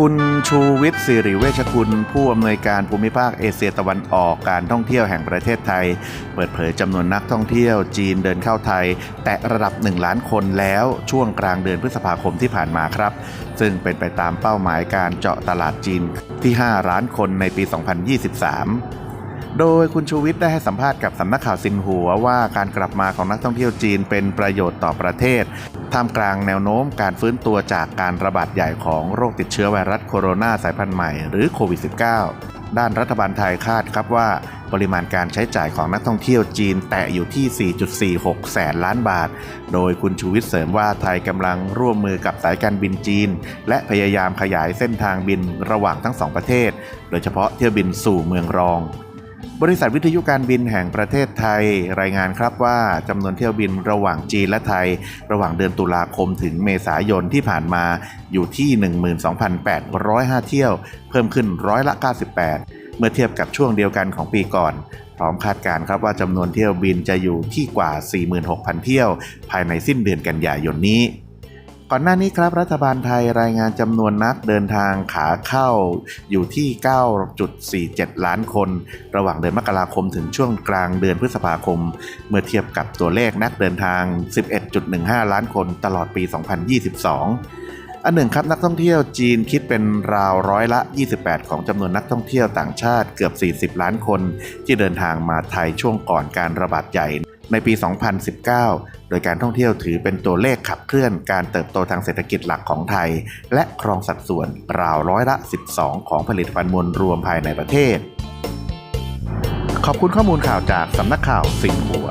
คุณชูวิทย์สิริเวชกุลผู้อำนวยการภูมิภาคเอเชียตะวันออกการท่องเที่ยวแห่งประเทศไทย เปิดเผยจำนวนนักท่องเที่ยวจีนเดินเข้าไทย แตะระดับ 1 ล้านคนแล้วช่วงกลางเดือนพฤษภาคมที่ผ่านมาครับ ซึ่งเป็นไปตามเป้าหมายการเจาะตลาดจีนที่ 5 ล้านคนในปี 2023 โดยคุณชูวิทย์ได้ให้สัมภาษณ์กับสำนักข่าวซินหัวว่าการกลับมาของนักท่องเที่ยวจีนเป็นประโยชน์ต่อประเทศ ท่ามกลางแนวโน้มการฟื้นตัวจากการระบาดใหญ่ของโรคติดเชื้อไวรัสโคโรนาสายพันธุ์ใหม่หรือโควิด -19 ด้านรัฐบาลไทยคาดครับว่าปริมาณการใช้จ่ายของนักท่องเที่ยวจีนแตะอยู่ที่ 4.46 แสนล้านบาท โดยคุณชูวิทย์เสริมว่าไทยกำลังร่วมมือกับสายการบินจีน และพยายามขยายเส้นทางบินระหว่างทั้งสองประเทศ โดยเฉพาะเที่ยวบินสู่เมืองรอง บริษัทวิทยุการบินแห่งประเทศไทยรายงานครับว่าจำนวนเที่ยวบินระหว่างจีนและไทย ระหว่างเดือนตุลาคมถึงเมษายนที่ผ่านมาอยู่ที่ 12,805 เที่ยว เพิ่มขึ้นร้อยละ 98 เมื่อเทียบกับช่วงเดียวกันของปีก่อน พร้อมคาดการครับว่าจำนวนเที่ยวบินจะอยู่ที่กว่า 46,000 เที่ยว ภายในสิ้นเดือนกันยายนนี้ ก่อนหน้านี้ครับรัฐบาลไทยรายงานจำนวนนักเดินทางขาเข้าอยู่ที่ 9.47 ล้านคน ระหว่างเดือนมกราคมถึงช่วงกลางเดือนพฤษภาคม เมื่อเทียบกับตัวเลขนักเดินทาง 11.15 ล้านคนตลอดปี 2022 อันหนึ่งครับนักท่องเที่ยวจีนคิดเป็นราวร้อยละ 28 ของจำนวนนักท่องเที่ยวต่างชาติเกือบ 40 ล้านคน ที่เดินทางมาไทยช่วงก่อนการระบาดใหญ่ ในปี 2019 โดยการท่องเที่ยวถือเป็นตัวเลขขับเคลื่อนการเติบโตทางเศรษฐกิจหลักของไทย และครองสัดส่วนราวร้อยละ 12 ของผลิตภัณฑ์มวลรวมภายในประเทศ ขอบคุณข้อมูลข่าวจากสำนักข่าวสิงหัว